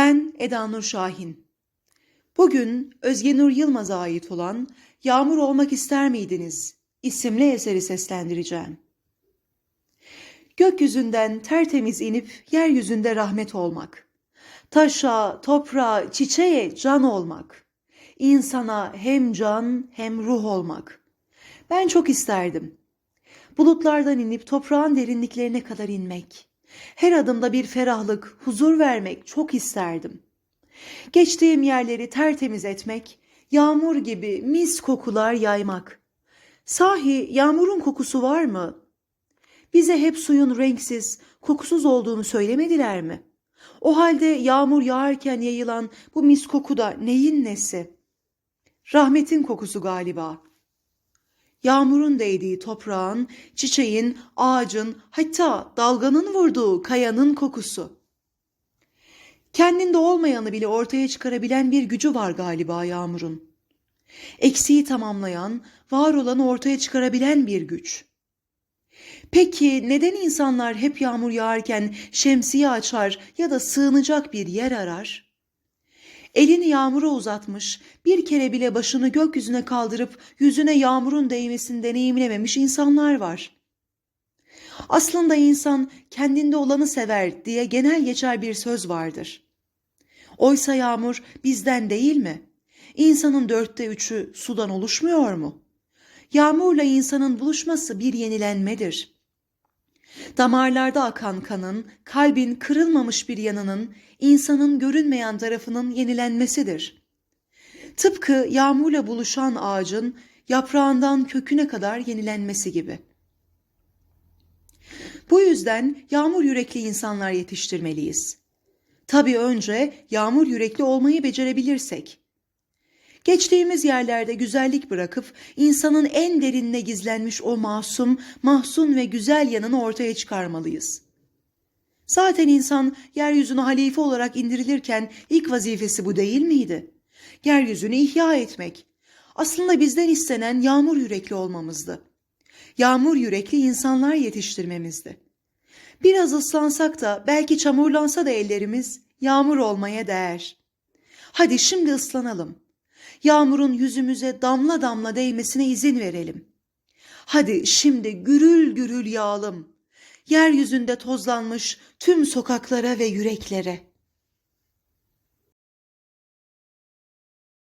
Ben Eda Nur Şahin. Bugün Özge Nur Yılmaz'a ait olan Yağmur Olmak İster Miydiniz? isimli eseri seslendireceğim. Gökyüzünden tertemiz inip yeryüzünde rahmet olmak. Taşa, toprağa, çiçeğe can olmak. İnsana hem can hem ruh olmak. Ben çok isterdim. Bulutlardan inip toprağın derinliklerine kadar inmek. Her adımda bir ferahlık, huzur vermek çok isterdim. Geçtiğim yerleri tertemiz etmek, yağmur gibi mis kokular yaymak. Sahi yağmurun kokusu var mı? Bize hep suyun renksiz, kokusuz olduğunu söylemediler mi? O halde yağmur yağarken yayılan bu mis koku da neyin nesi? Rahmetin kokusu galiba. Yağmurun değdiği toprağın, çiçeğin, ağacın, hatta dalganın vurduğu kayanın kokusu. Kendinde olmayanı bile ortaya çıkarabilen bir gücü var galiba yağmurun. Eksiği tamamlayan, var olanı ortaya çıkarabilen bir güç. Peki neden insanlar hep yağmur yağarken şemsiye açar ya da sığınacak bir yer arar? Elini yağmura uzatmış, bir kere bile başını gökyüzüne kaldırıp yüzüne yağmurun değmesini deneyimlememiş insanlar var. Aslında insan kendinde olanı sever diye genel geçer bir söz vardır. Oysa yağmur bizden değil mi? İnsanın dörtte üçü sudan oluşmuyor mu? Yağmurla insanın buluşması bir yenilenmedir. Damarlarda akan kanın, kalbin kırılmamış bir yanının, insanın görünmeyen tarafının yenilenmesidir. Tıpkı yağmurla buluşan ağacın yaprağından köküne kadar yenilenmesi gibi. Bu yüzden yağmur yürekli insanlar yetiştirmeliyiz. Tabii önce yağmur yürekli olmayı becerebilirsek. Geçtiğimiz yerlerde güzellik bırakıp insanın en derinine gizlenmiş o masum, mahzun ve güzel yanını ortaya çıkarmalıyız. Zaten insan yeryüzüne halife olarak indirilirken ilk vazifesi bu değil miydi? Yeryüzünü ihya etmek. Aslında bizden istenen yağmur yürekli olmamızdı. Yağmur yürekli insanlar yetiştirmemizdi. Biraz ıslansak da belki çamurlansa da ellerimiz yağmur olmaya değer. Hadi şimdi ıslanalım. Yağmurun yüzümüze damla damla değmesine izin verelim. Hadi şimdi gürül gürül yağalım. Yeryüzünde tozlanmış tüm sokaklara ve yüreklere.